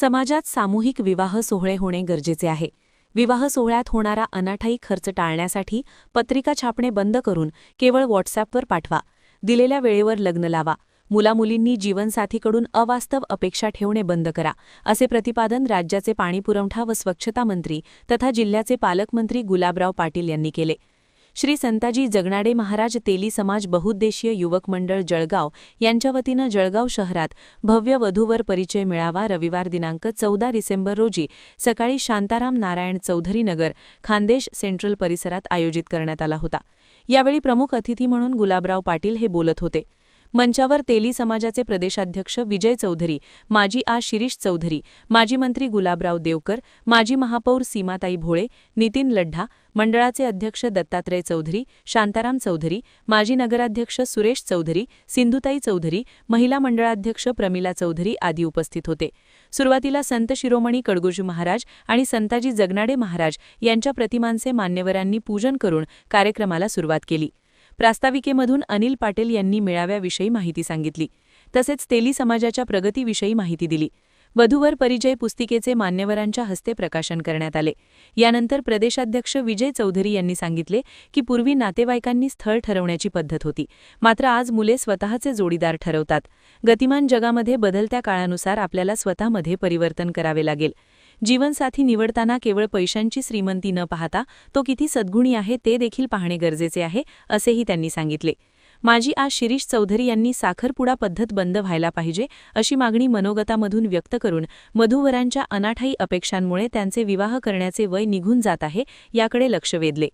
समाजात सामूहिक विवाह सोहळे होणे गरजेचे आहे. विवाह सोहळ्यात होणारा अनाठाई खर्च टाळण्यासाठी पत्रिका छापणे बंद करून केवळ व्हॉट्सॲपवर पाठवा. दिलेल्या वेळेवर लग्न लावा. मुलामुलींनी जीवनसाथीकडून अवास्तव अपेक्षा ठेवणे बंद करा असे प्रतिपादन राज्याचे पाणीपुरवठा व स्वच्छता मंत्री तथा जिल्ह्याचे पालकमंत्री गुलाबराव पाटील यांनी केले. श्री संताजी जगनाडे महाराज तेली समाज बहुद्देशीय युवक मंडळ जळगाव यांच्या वतीनं जळगाव शहरात भव्य वधूवर परिचय मिळावा रविवार दिनांक चौदा डिसेंबर रोजी सकाळी शांताराम नारायण चौधरी नगर खानदेश सेंट्रल परिसरात आयोजित करण्यात आला होता. यावेळी प्रमुख अतिथी म्हणून गुलाबराव पाटील हे बोलत होते. मंचावर तेली समाजाचे प्रदेशाध्यक्ष विजय चौधरी माजी आ. शिरीष चौधरी माजी मंत्री गुलाबराव देवकर माजी महापौर सीमाताई भोळे नितीन लड्ढा मंडळाचे अध्यक्ष दत्तात्रय चौधरी शांताराम चौधरी माजी नगराध्यक्ष सुरेश चौधरी सिंधुताई चौधरी महिला मंडळाध्यक्ष प्रमिला चौधरी आदी उपस्थित होते. सुरुवातीला संत शिरोमणी कडगुजू महाराज आणि संताजी जगनाडे महाराज यांच्या प्रतिमांचे मान्यवरांनी पूजन करून कार्यक्रमाला सुरुवात केली. प्रास्ताविकेमधून अनिल पाटील यांनी मेळाव्याविषयी माहिती सांगितली. तसेच तेली समाजाच्या प्रगतीविषयी माहिती दिली. वधूवर परिचय पुस्तिकेचे मान्यवरांच्या हस्ते प्रकाशन करण्यात आले. यानंतर प्रदेशाध्यक्ष विजय चौधरी यांनी सांगितले की पूर्वी नातेवाईकांनी स्थळ ठरवण्याची पद्धत होती. मात्र आज मुले स्वतःचे जोडीदार ठरवतात. गतिमान जगामध्ये बदलत्या काळानुसार आपल्याला स्वतःमध्ये परिवर्तन करावे लागेल. जीवनसाथी निवडताना केवळ पैशांची श्रीमंती न पाहता तो किती सद्गुणी आहे ते देखील पाहणे गरजेचे आहे असेही त्यांनी सांगितले. माजी आज शिरीष चौधरी यांनी साखरपुडा पद्धत बंद व्हायला पाहिजे अशी मागणी मनोगतामधून व्यक्त करून मधुवरांच्या अनाठाई अपेक्षांमुळे त्यांचे विवाह करण्याचे वय निघून जात आहे याकडे लक्ष वेधले.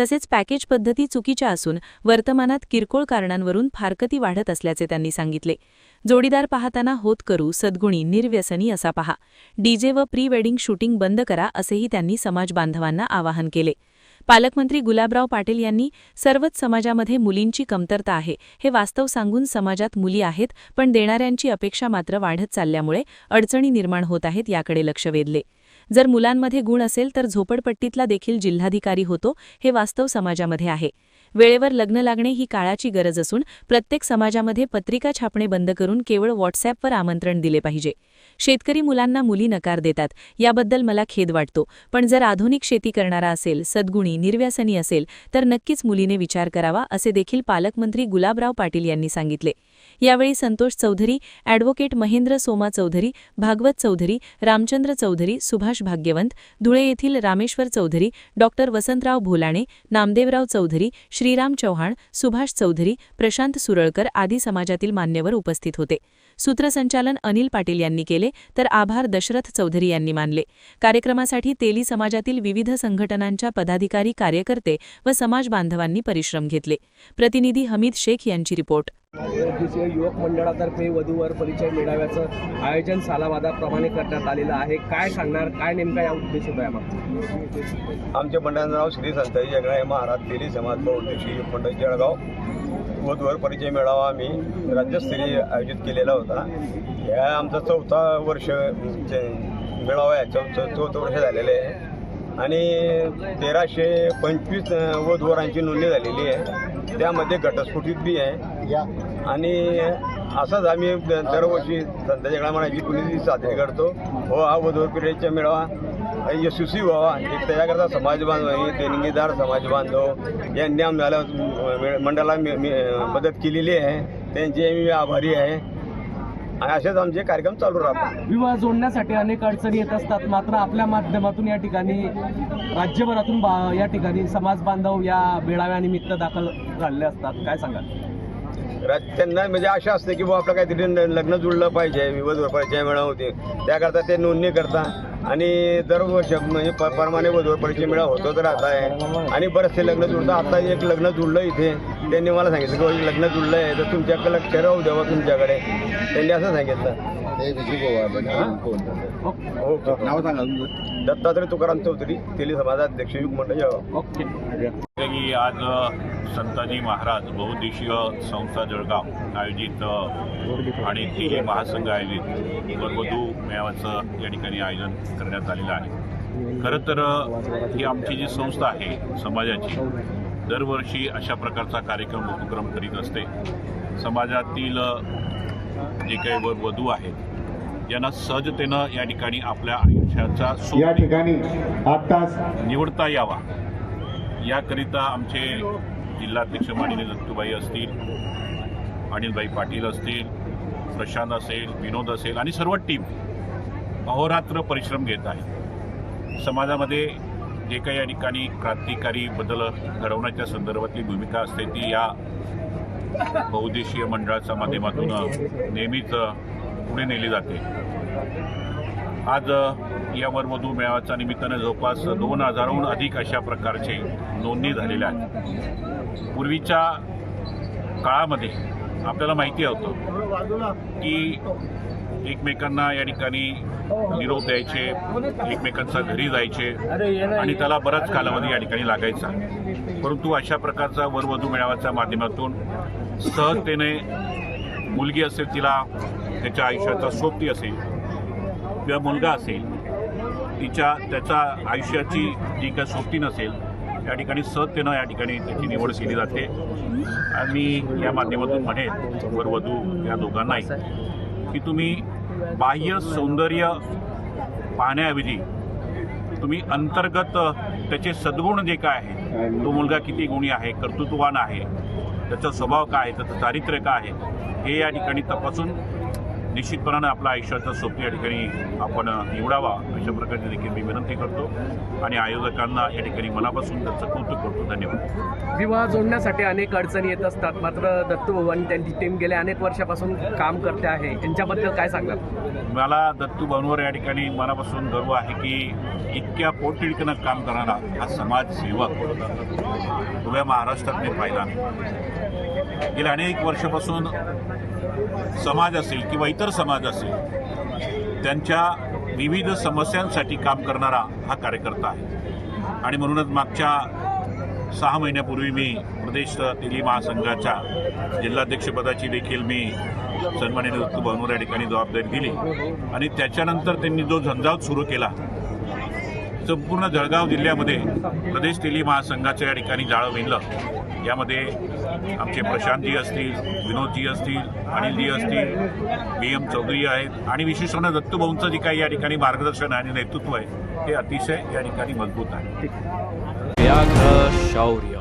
तसेच पॅकेज पद्धती चुकीच्या असून वर्तमानात किरकोळ कारणांवरून फारकती वाढत असल्याचे त्यांनी सांगितले. जोडीदार पाहताना होत करू सद्गुणी निर्व्यसनी असा पहा. डीजे व प्री वेडिंग शूटिंग बंद करा असेही त्यांनी समाज बांधवांना आवाहन केले. पालकमंत्री गुलाबराव पाटील यांनी सर्वच समाजामध्ये मुलींची कमतरता आहे हे वास्तव सांगून समाजात मुली आहेत पण देणाऱ्यांची अपेक्षा मात्र वाढत चालल्यामुळे अडचणी निर्माण होत आहेत याकडे लक्ष वेधले. जर मुलांमध्ये गुण असेल तर झोपडपट्टीतला देखील जिल्हाधिकारी होतो हे वास्तव समाजामध्ये आहे. वेळेवर लग्न लागणे ही काळाची गरज असून प्रत्येक समाजामध्ये पत्रिका छापणे बंद करून केवळ व्हॉट्सॲपवर आमंत्रण दिले पाहिजे. शेतकरी मुलांना मुली नकार देतात याबद्दल मला खेद वाटतो. पण जर आधुनिक शेती करणारा असेल सद्गुणी निर्व्यासनी असेल तर नक्कीच मुलीने विचार करावा असे देखील पालकमंत्री गुलाबराव पाटील यांनी सांगितले. यावेळी संतोष चौधरी ॲडव्होकेट महेंद्र सोमा चौधरी भागवत चौधरी रामचंद्र चौधरी सुभाष भाग्यवंत धुळे येथील रामेश्वर चौधरी डॉक्टर वसंतराव भोलाणे नामदेवराव चौधरी श्रीराम चव्हाण सुभाष चौधरी प्रशांत सुरळकर आदी समाजातील मान्यवर उपस्थित होते. सूत्रसंचालन अनिल पाटील यांनी केले तर आभार दशरथ चौधरी यांनी मानले. कार्यक्रमासाठी तेली समाजातील विविध संघटनांच्या पदाधिकारी कार्यकर्ते व समाज बांधवांनी परिश्रम घेतले. प्रतिनिधी हमीद शेख यांची रिपोर्ट. युवक मंडळातर्फे वधूवर परिचय मेळाव्याचं आयोजन सालावादाप्रमाणे करण्यात आलेलं आहे. काय सांगणार काय नेमका या उद्देश आमच्या मंडळाचं नाव श्री संताजी जगनाळे महाराज तेली समाज बहुउद्देशीय युवक मंडळ जळगाव. वधूवर परिचय मेळावा आम्ही राज्यस्तरीय आयोजित केलेला होता. या आमचा चौथा वर्ष चे- मेळावा आहे. चौ चौ- चौथं वर्ष झालेलं आहे. आणि तेराशे पंचवीस वधूवरांची नोंदणी झालेली आहे. त्यामध्ये घटस्फोटित बी आहे. आणि असंच आम्ही दरवर्षी संत जगणा म्हणायची पुण्यतिथी साजरी करतो. व हा वधूवर पिढीचा मेळावा. यशस्वी व्हावा एक त्याच्याकरता समाज बांधव देणगीदार समाज बांधव यांनी आम्हाला मंडळाला मदत केलेली आहे. त्यांचे मी आभारी आहे. आणि असेच आमचे कार्यक्रम चालू राहतात. विवाह जोडण्यासाठी अनेक अडचणी येत असतात. मात्र आपल्या माध्यमातून या ठिकाणी राज्यभरातून बा या ठिकाणी समाज बांधव या मेळाव्यानिमित्त दाखल झालेले असतात. काय सांगाल? त्यांना म्हणजे आशा असते की बुवा आपलं काहीतरी न- लग्न जुळलं पाहिजे विवध परिचय मेळा होते. त्याकरता ते नोंदणी करता. आणि दरवर्ष म्हणजे प- प्रमाणे वधूवर परिचय मेळा होतच राहत आहे. आणि बरेचसे लग्न जुळतं आता एक लग्न जुळलं इथे. त्यांनी मला सांगितलं की लग्न जुळलं आहे तर तुमच्याकडे लक्ष राहू द्यावं तुमच्याकडे. त्यांनी असं सांगितलं. ओके नाव सांगा दत्तात्रय तुकाराम चौधरी तेली समाजाध्यक्ष युग मंडळ ओके की आज संताजी महाराज बहुद्देशीय संस्था जळगाव आयोजित आणि तिघे महासंघ आयोजित वरवधू मेळाव्याचं या ठिकाणी आयोजन करण्यात आलेलं आहे खरं तर ही आमची जी संस्था आहे समाजाची दरवर्षी अशा प्रकारचा कार्यक्रम उपक्रम करीत असते. समाजातील जे काही वर वधू आहेत यांना सहजतेनं या ठिकाणी आपल्या आयुष्याचा या ठिकाणी आत्ताच निवडता यावा. याकरिता आमचे जिल्हाध्यक्ष माननीय दत्तूबाई असतील अनिलबाई पाटील असतील प्रशांत असेल विनोद असेल आणि सर्व टीम अहोरात्र परिश्रम घेत आहे समाजामध्ये जे काही या ठिकाणी क्रांतिकारी बदल घडवण्याच्या संदर्भातली भूमिका असते ती या बहुदेशीय मंडळाच्या माध्यमातून नेहमीच पुढे नेली जाते. आज या वरवधू मेळाव्याच्या निमित्तानं जवळपास दोन हजारहून अधिक अशा प्रकारचे नोंदणी झालेल्या आहेत. पूर्वीच्या काळामध्ये आपल्याला माहिती होतं की एकमेकांना या ठिकाणी निरोप द्यायचे एकमेकांचा घरी जायचे आणि त्याला बराच कालावधी या ठिकाणी लागायचा. परंतु अशा प्रकारचा वरवधू मेळाव्याच्या माध्यमातून सहजतेने मुलगी असेल तिला त्याच्या आयुष्याचा सोबती असेल किंवा मुलगा असेल तिच्या त्याच्या आयुष्याची जी काही सोबती नसेल या ठिकाणी सहजतेनं या ठिकाणी त्याची निवड केली जाते. आणि या माध्यमातून म्हणेन वरवधू या दोघांनाही की तुम्ही बाह्य सौंदर्य पाहण्याऐवजी तुम्ही अंतर्गत त्याचे सद्गुण जे काय आहे तो मुलगा किती गुणी आहे कर्तृत्ववान आहे त्याचा स्वभाव काय आहे त्याचं चारित्र्य काय आहे हे या ठिकाणी तपासून निश्चितपणानं आपल्या आयुष्याचा सोबती या ठिकाणी आपण निवडावा अशा प्रकारची देखील मी विनंती करतो. आणि आयोजकांना या ठिकाणी मनापासून त्यांचं कौतुक करतो. धन्यवाद. विवाह जोडण्यासाठी अनेक अडचणी येत असतात. मात्र दत्तू भाऊ आणि त्यांची टीम गेल्या अनेक वर्षापासून काम करते आहे. यांच्याबद्दल काय सांगणार मला दत्तू भवनवर या ठिकाणी मनापासून गर्व आहे की इतक्या पोटतिडकीनं काम करणारा हा समाजसेवक उभ्या महाराष्ट्रात मी पाहिला. गेल्या अनेक वर्षापासून समाज असेल किंवा इतर समाज असेल त्यांच्या विविध समस्यांसाठी काम करणारा हा कार्यकर्ता आहे. आणि म्हणूनच मागच्या सहा महिन्यापूर्वी मी प्रदेश दिल्ली महासंघाच्या जिल्हाध्यक्षपदाची देखील मी सन्माननीय दत्तू भवनवर या ठिकाणी जबाबदारी दिली. आणि त्याच्यानंतर त्यांनी जो झंझावत सुरू केला संपूर्ण जळगाव जिल्ह्यामध्ये प्रदेश तेली महासंघाच्या या ठिकाणी जाळं विणलं. यामध्ये आमचे प्रशांतजी असतील विनोदजी असतील अनिलजी असतील बी एम चौधरी आहेत आणि विशेषतः दत्तूभाऊंचं जे काही या ठिकाणी मार्गदर्शन आणि नेतृत्व आहे हे अतिशय या ठिकाणी मजबूत आहे. व्याघ्र शौर्य.